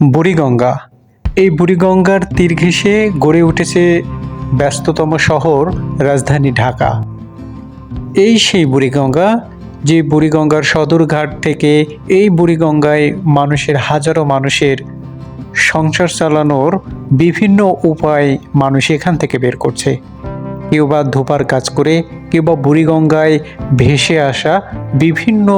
বুড়িগঙ্গা। এই বুড়িগঙ্গার তীর ঘেঁষে গড়ে উঠেছে ব্যস্ততম শহর, রাজধানী ঢাকা। এই সেই বুড়িগঙ্গা, যে বুড়িগঙ্গার সদরঘাট থেকে এই বুড়িগঙ্গায় মানুষের হাজারো মানুষের সংসার চালানোর বিভিন্ন উপায় মানুষ এখান থেকে বের করছে। কেউ বা ধোপার কাজ করে, কেউ বা বুড়িগঙ্গায় ভেসে আসা বিভিন্ন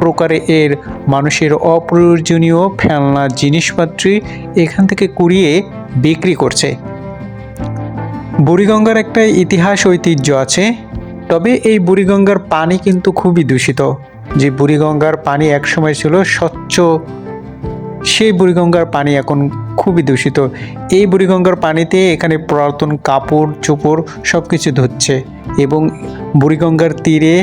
প্রকারে এর মানুষের অপ্রয়োজনীয় ফেলনা জিনিসপত্রই এখান থেকে কুড়িয়ে বিক্রি করছে। বুড়িগঙ্গার একটা ইতিহাস ঐতিহ্য আছে, তবে এই বুড়িগঙ্গার পানি কিন্তু খুবই দূষিত। যে বুড়িগঙ্গার পানি একসময় ছিল স্বচ্ছ, সেই বুড়িগঙ্গার পানি এখন খুবই দূষিত। এই বুড়িগঙ্গার পানিতে এখানে পুরাতন কাপড়, চোপড় সব কিছু ধুচ্ছে এবং বুড়িগঙ্গার তীরে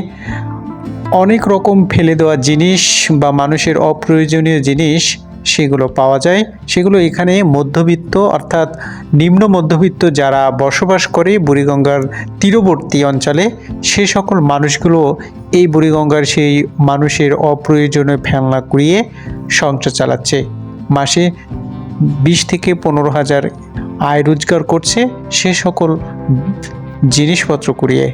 অনেক রকম ফেলে দেওয়া জিনিস বা মানুষের অপ্রয়োজনীয় জিনিস সেগুলো পাওয়া যায়। সেগুলো এখানে মধ্যবিত্ত অর্থাৎ নিম্ন মধ্যবিত্ত যারা বসবাস করে বুড়িগঙ্গার তীরবর্তী অঞ্চলে, সে সকল মানুষগুলো এই বুড়িগঙ্গার সেই মানুষের অপ্রয়োজনীয় ফেলনা কুড়িয়ে সংসার চালাচ্ছে। মাসে বিশ থেকে পনেরো হাজার আয় রোজগার করছে সে সকল জিনিসপত্র কুড়িয়ে।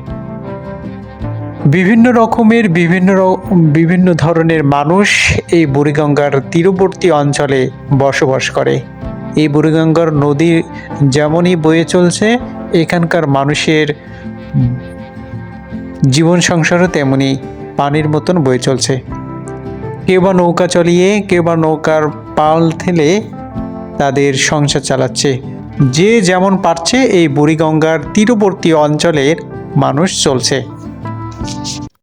বিভিন্ন রকমের বিভিন্ন বিভিন্ন ধরনের মানুষ এই বুড়িগঙ্গার তীরবর্তী অঞ্চলে বসবাস করে। এই বুড়িগঙ্গার নদী যেমনই বয়ে চলছে, এখানকার মানুষের জীবন সংসারও তেমনি পানির মতন বয়ে চলছে। কেউ বা নৌকা চালিয়ে, কেউ বা নৌকার পাল ঠেলে তাদের সংসার চালাচ্ছে। যে যেমন পারছে, এই বুড়িগঙ্গার তীরবর্তী অঞ্চলের মানুষ চলছে। Bye.